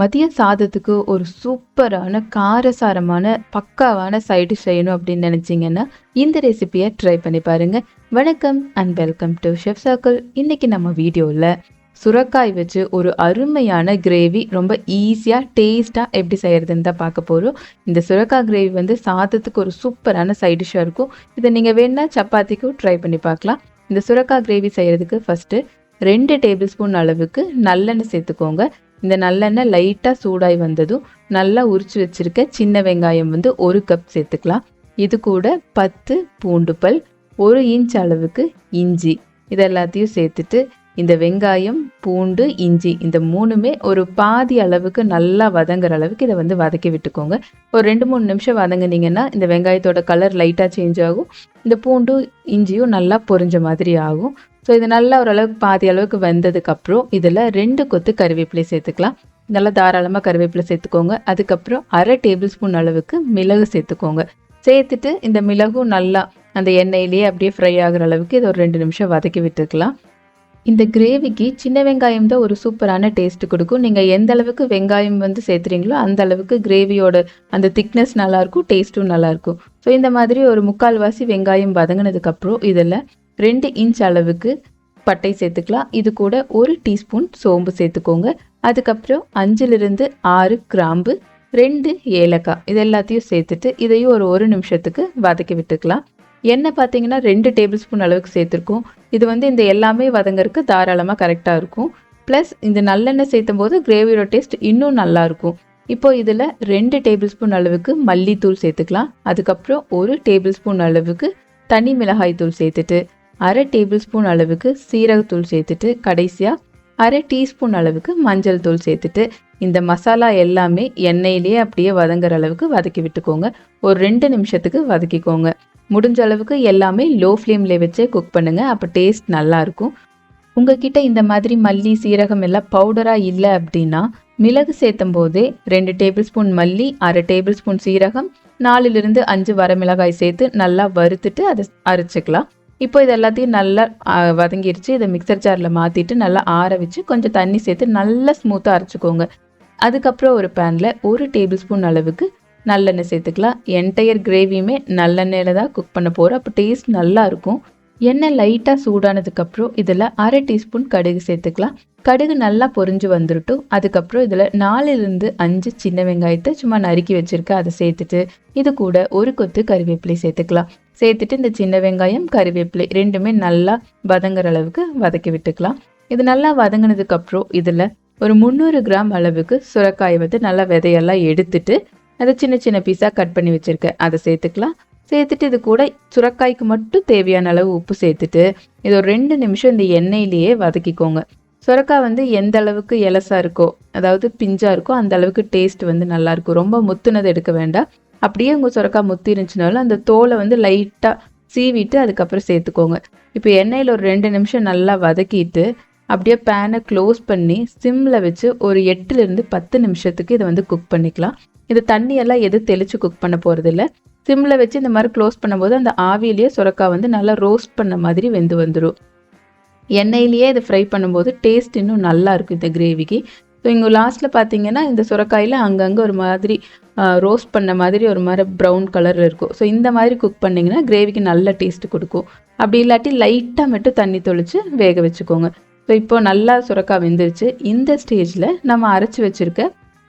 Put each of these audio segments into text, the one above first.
மதிய சாதத்துக்கு ஒரு சூப்பரான காரசாரமான பக்காவான சைடு செய்யணும் அப்படின்னு நினச்சிங்கன்னா இந்த ரெசிபியை ட்ரை பண்ணி பாருங்கள் வணக்கம் and welcome to chef circle இன்னைக்கு நம்ம வீடியோவில் சுரக்காய் வச்சு ஒரு அருமையான கிரேவி ரொம்ப ஈஸியாக டேஸ்ட்டாக எப்படி செய்கிறதுன்னு தான் பார்க்க போகிறோம் இந்த சுரக்காய் கிரேவி வந்து சாதத்துக்கு ஒரு சூப்பரான சைட் டிஷ்ஷாக இருக்கும். இதை நீங்கள் வேணால் சப்பாத்திக்கும் ட்ரை பண்ணி பார்க்கலாம். இந்த சுரக்காய் கிரேவி செய்கிறதுக்கு ஃபஸ்ட்டு ரெண்டு டேபிள் ஸ்பூன் அளவுக்கு நல்லெண்ணெய் சேர்த்துக்கோங்க. இந்த நல்லெண்ணெய் லைட்டாக சூடாய் வந்ததும் நல்லா உரிச்சு வச்சுருக்க சின்ன வெங்காயம் வந்து ஒரு கப் சேர்த்துக்கலாம். இது கூட பத்து பூண்டு பல் ஒரு இன்ச் அளவுக்கு இஞ்சி. இது எல்லாத்தையும் சேர்த்துட்டு இந்த வெங்காயம் பூண்டு இஞ்சி இந்த மூணுமே ஒரு பாதி அளவுக்கு நல்லா வதங்குற அளவுக்கு இதை வந்து வதக்கி விட்டுக்கோங்க. ஒரு ரெண்டு மூணு நிமிஷம் வதங்குனீங்கன்னா இந்த வெங்காயத்தோட கலர் லைட்டாக சேஞ்ச் ஆகும். இந்த பூண்டும் இஞ்சியும் நல்லா பொரிஞ்ச மாதிரி ஆகும். ஸோ இது நல்லா ஓரளவுக்கு பாதி அளவுக்கு வெந்ததுக்கப்புறம் இதில் ரெண்டு கொத்து கருவேப்பிலை சேர்த்துக்கலாம். நல்லா தாராளமாக கருவேப்பிலை சேர்த்துக்கோங்க. அதுக்கப்புறம் அரை டேபிள் ஸ்பூன் அளவுக்கு மிளகு சேர்த்துக்கோங்க. சேர்த்துட்டு இந்த மிளகும் நல்லா அந்த எண்ணெயிலேயே அப்படியே ஃப்ரை ஆகுற அளவுக்கு இது ஒரு ரெண்டு நிமிஷம் வதக்கி விட்டுக்கலாம். இந்த கிரேவிக்கு சின்ன வெங்காயம் தான் ஒரு சூப்பரான டேஸ்ட் கொடுக்கும். நீங்கள் எந்த அளவுக்கு வெங்காயம் வந்து சேர்த்துறீங்களோ அந்த அளவுக்கு கிரேவியோட அந்த திக்னஸ் நல்லாயிருக்கும் டேஸ்ட்டும் நல்லாயிருக்கும் ஸோ இந்த மாதிரி ஒரு முக்கால்வாசி வெங்காயம் வதங்கினதுக்கப்புறம் இதில் ரெண்டு இன்ச் அளவுக்கு பட்டை சேர்த்துக்கலாம். இது கூட ஒரு டீஸ்பூன் சோம்பு சேர்த்துக்கோங்க. அதுக்கப்புறம் அஞ்சிலிருந்து ஆறு கிராம்பு ரெண்டு ஏலக்காய் இது எல்லாத்தையும் சேர்த்துட்டு இதையும் ஒரு ஒரு நிமிஷத்துக்கு வதக்கி விட்டுக்கலாம். எண்ணெய் பார்த்தீங்கன்னா ரெண்டு டேபிள் ஸ்பூன் அளவுக்கு சேர்த்துருக்கோம். இது வந்து இந்த எல்லாமே வதங்கறதுக்கு தாராளமாக கரெக்டாக இருக்கும். ப்ளஸ் இந்த நல்லெண்ணெய் சேர்த்தும் போது கிரேவியோட டேஸ்ட் இன்னும் நல்லாயிருக்கும் இப்போ இதில் ரெண்டு டேபிள் ஸ்பூன் அளவுக்கு மல்லித்தூள் சேர்த்துக்கலாம். அதுக்கப்புறம் ஒரு டேபிள் ஸ்பூன் அளவுக்கு தனி மிளகாய் தூள் சேர்த்துட்டு அரை டேபிள் ஸ்பூன் அளவுக்கு சீரகத்தூள் சேர்த்துட்டு கடைசியாக அரை டீஸ்பூன் அளவுக்கு மஞ்சள் தூள் சேர்த்துட்டு இந்த மசாலா எல்லாமே எண்ணெயிலேயே அப்படியே வதங்குற அளவுக்கு வதக்கி விட்டுக்கோங்க. ஒரு ரெண்டு நிமிஷத்துக்கு வதக்கிக்கோங்க. முடிஞ்ச அளவுக்கு எல்லாமே லோ ஃப்ளேமில் வச்சே குக் பண்ணுங்கள் அப்போ டேஸ்ட் நல்லாயிருக்கும் உங்ககிட்ட இந்த மாதிரி மல்லி சீரகம் எல்லாம் பவுடராக இல்லை அப்படின்னா மிளகு சேர்த்தும் போதே ரெண்டு டேபிள் ஸ்பூன் மல்லி அரை டேபிள் ஸ்பூன் சீரகம் நாலுலேருந்து அஞ்சு வரமிளகாய் சேர்த்து நல்லா வறுத்துட்டு அதை அரைச்சிக்கலாம். இப்போ இது எல்லாத்தையும் நல்லா வதங்கிருச்சு. இதை மிக்சர் ஜாரில் மாற்றிட்டு நல்லா ஆற வச்சு கொஞ்சம் தண்ணி சேர்த்து நல்லா ஸ்மூத்தாக அரைச்சிக்கோங்க. அதுக்கப்புறம் ஒரு பேனில் ஒரு டேபிள் ஸ்பூன் அளவுக்கு நல்லெண்ணெய் சேர்த்துக்கலாம். என்டையர் கிரேவியுமே நல்லெண்ணெயில் தான் குக் பண்ண போகிறோம் அப்போ டேஸ்ட் நல்லா இருக்கும். எண்ணெய் லைட்டாக சூடானதுக்கப்புறம் இதில் அரை டீஸ்பூன் கடுகு சேர்த்துக்கலாம். கடுகு நல்லா பொரிஞ்சு வந்துருட்டும். அதுக்கப்புறம் இதில் நாலுலேருந்து அஞ்சு சின்ன வெங்காயத்தை சும்மா நறுக்கி வச்சுருக்கேன் அதை சேர்த்துட்டு இது கூட ஒரு கொத்து கருவேப்பிலை சேர்த்துக்கலாம். சேர்த்துட்டு இந்த சின்ன வெங்காயம் கறிவேப்பிலை ரெண்டுமே நல்லா வதங்குற அளவுக்கு வதக்கி விட்டுக்கலாம். இது நல்லா வதங்கினதுக்கப்புறம் இதில் ஒரு முந்நூறு கிராம் அளவுக்கு சுரக்காய் வந்து நல்லா விதையெல்லாம் எடுத்துட்டு அதை சின்ன சின்ன பீஸாக கட் பண்ணி வச்சுருக்கேன். அதை சேர்த்துக்கலாம். சேர்த்துட்டு இது கூட சுரக்காய்க்கு மட்டும் தேவையான அளவு உப்பு சேர்த்துட்டு இது ஒரு ரெண்டு நிமிஷம் இந்த எண்ணெயிலேயே வதக்கிக்கோங்க. சுரக்காய் வந்து எந்த அளவுக்கு எலசாக இருக்கோ அதாவது பிஞ்சாக இருக்கோ அந்த அளவுக்கு டேஸ்ட் வந்து நல்லாயிருக்கும் ரொம்ப முத்துனது எடுக்க வேண்டாம். அப்படியே உங்கள் சுரக்காய் முத்தி இருந்துச்சுனாலும் அந்த தோலை வந்து லைட்டாக சீவிட்டு அதுக்கப்புறம் சேர்த்துக்கோங்க. இப்போ எண்ணெயில் ஒரு ரெண்டு நிமிஷம் நல்லா வதக்கிட்டு அப்படியே பேனை க்ளோஸ் பண்ணி சிம்மில் வச்சு ஒரு எட்டுலேருந்து பத்து நிமிஷத்துக்கு இதை வந்து குக் பண்ணிக்கலாம். இது தண்ணியெல்லாம் எது தெளித்து குக் பண்ண போகிறதில்ல சிம்மில் வச்சு இந்த மாதிரி க்ளோஸ் பண்ணும்போது அந்த ஆவியிலேயே சுரக்காய் வந்து நல்லா ரோஸ்ட் பண்ண மாதிரி வெந்து வந்துடும் எண்ணெயிலேயே இதை ஃப்ரை பண்ணும்போது டேஸ்ட் இன்னும் நல்லா இருக்கும் இந்த கிரேவிக்கு ஸோ இங்கே லாஸ்ட்டில் பார்த்தீங்கன்னா இந்த சுரக்காயில் அங்கங்கே ஒரு மாதிரி ரோஸ்ட் பண்ண மாதிரி ஒரு மாதிரி ப்ரௌன் கலரில் இருக்கும். ஸோ இந்த மாதிரி குக் பண்ணிங்கன்னா கிரேவிக்கு நல்ல டேஸ்ட் கொடுக்கும். அப்படி இல்லாட்டி லைட்டாக மட்டும் தண்ணி தொளித்து வேக வச்சுக்கோங்க. ஸோ இப்போ நல்லா சுரக்காய் வெந்துருச்சு. இந்த ஸ்டேஜில் நம்ம அரைச்சி வச்சுருக்க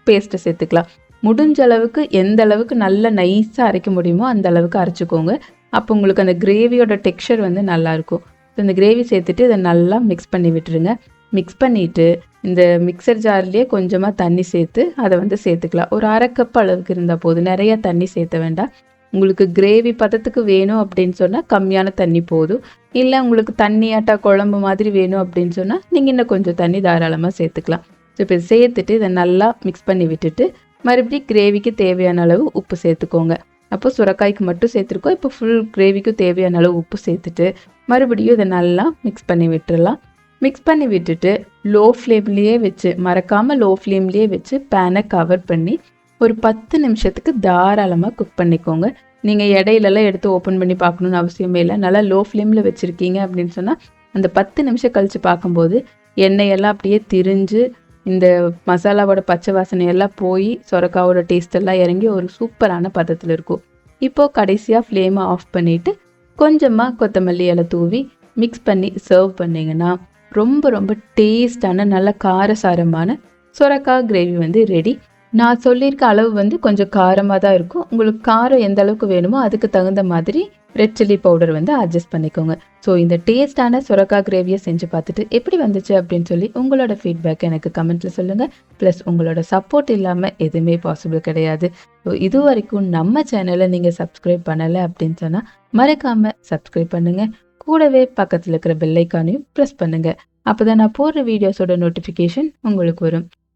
பேஸ்ட்டை சேர்த்துக்கலாம். முடிஞ்ச அளவுக்கு எந்த அளவுக்கு நல்ல நைஸாக அரைக்க முடியுமோ அந்த அளவுக்கு அரைச்சிக்கோங்க. அப்போ உங்களுக்கு அந்த கிரேவியோட டெக்ஸ்சர் வந்து நல்லாயிருக்கும் இந்த கிரேவி சேர்த்துட்டு இதை நல்லா மிக்ஸ் பண்ணி விட்டுருங்க. மிக்ஸ் பண்ணிவிட்டு இந்த மிக்சர் ஜார்லேயே கொஞ்சமாக தண்ணி சேர்த்து அதை வந்து சேர்த்துக்கலாம். ஒரு அரை கப் அளவுக்கு இருந்தால் போதும். நிறையா தண்ணி சேர்த்த வேண்டாம். உங்களுக்கு கிரேவி பதத்துக்கு வேணும் அப்படின்னு சொன்னால் கம்மியான தண்ணி போதும். இல்லை உங்களுக்கு தண்ணியாட்டா குழம்பு மாதிரி வேணும் அப்படின்னு சொன்னால் நீங்கள் இன்னும் கொஞ்சம் தண்ணி தாராளமாக சேர்த்துக்கலாம். ஸோ இப்போ சேர்த்துட்டு இதை நல்லா மிக்ஸ் பண்ணி விட்டுட்டு மறுபடியும் கிரேவிக்கு தேவையான அளவு உப்பு சேர்த்துக்கோங்க. அப்போ சுரக்காய்க்கு மட்டும் சேர்த்துருக்கோம். இப்போ ஃபுல் கிரேவிக்கும் தேவையான அளவு உப்பு சேர்த்துட்டு மறுபடியும் இதை நல்லா மிக்ஸ் பண்ணி விட்டுடலாம் மிக்ஸ் பண்ணி விட்டுட்டு லோ ஃப்ளேம்லேயே வச்சு மறக்காமல் லோ ஃப்ளேம்லேயே வச்சு பேனை கவர் பண்ணி ஒரு பத்து நிமிஷத்துக்கு தாராளமாக குக் பண்ணிக்கோங்க. நீங்கள் இடையிலலாம் எடுத்து ஓப்பன் பண்ணி பார்க்கணுன்னு அவசியமே இல்லை. நல்லா லோ ஃப்ளேமில் வச்சுருக்கீங்க அப்படின்னு சொன்னால் அந்த பத்து நிமிஷம் கழித்து பார்க்கும்போது எண்ணெயெல்லாம் அப்படியே திரிஞ்சு இந்த மசாலாவோட பச்சை வாசனை எல்லாம் போய் சொரக்காவோட டேஸ்ட் எல்லாம் இறங்கி ஒரு சூப்பரான பதத்தில் இருக்கும். இப்போது கடைசியாக ஃப்ளேமை ஆஃப் பண்ணிவிட்டு கொஞ்சமாக கொத்தமல்லி இலை தூவி மிக்ஸ் பண்ணி சர்வ் பண்ணிங்கன்னா ரொம்ப ரொம்ப டேஸ்டான நல்ல காரசாரமான சொரக்காய் கிரேவி வந்து ரெடி நான் சொல்லியிருக்க அளவு வந்து கொஞ்சம் காரமாக தான் இருக்கும். உங்களுக்கு காரம் எந்த அளவுக்கு வேணுமோ அதுக்கு தகுந்த மாதிரி ரெட் சில்லி பவுடர் வந்து அட்ஜஸ்ட் பண்ணிக்கோங்க. ஸோ இந்த டேஸ்டான சுரக்கா கிரேவியை செஞ்சு பார்த்துட்டு எப்படி வந்துச்சு அப்படின்னு சொல்லி உங்களோட ஃபீட்பேக் எனக்கு கமெண்ட்டில் சொல்லுங்கள் ப்ளஸ் உங்களோட சப்போர்ட் இல்லாமல் எதுவுமே பாசிபிள் கிடையாது. ஸோ இது வரைக்கும் நம்ம சேனலை நீங்கள் சப்ஸ்கிரைப் பண்ணலை அப்படின்னு சொன்னால் மறக்காமல் சப்ஸ்கிரைப் பண்ணுங்கள் கூடவே பக்கத்தில் இருக்கிற பெல்லைக்கானையும் ப்ரெஸ் பண்ணுங்கள் அப்போ தான் நான் போடுற வீடியோஸோட நோட்டிஃபிகேஷன் உங்களுக்கு வரும்.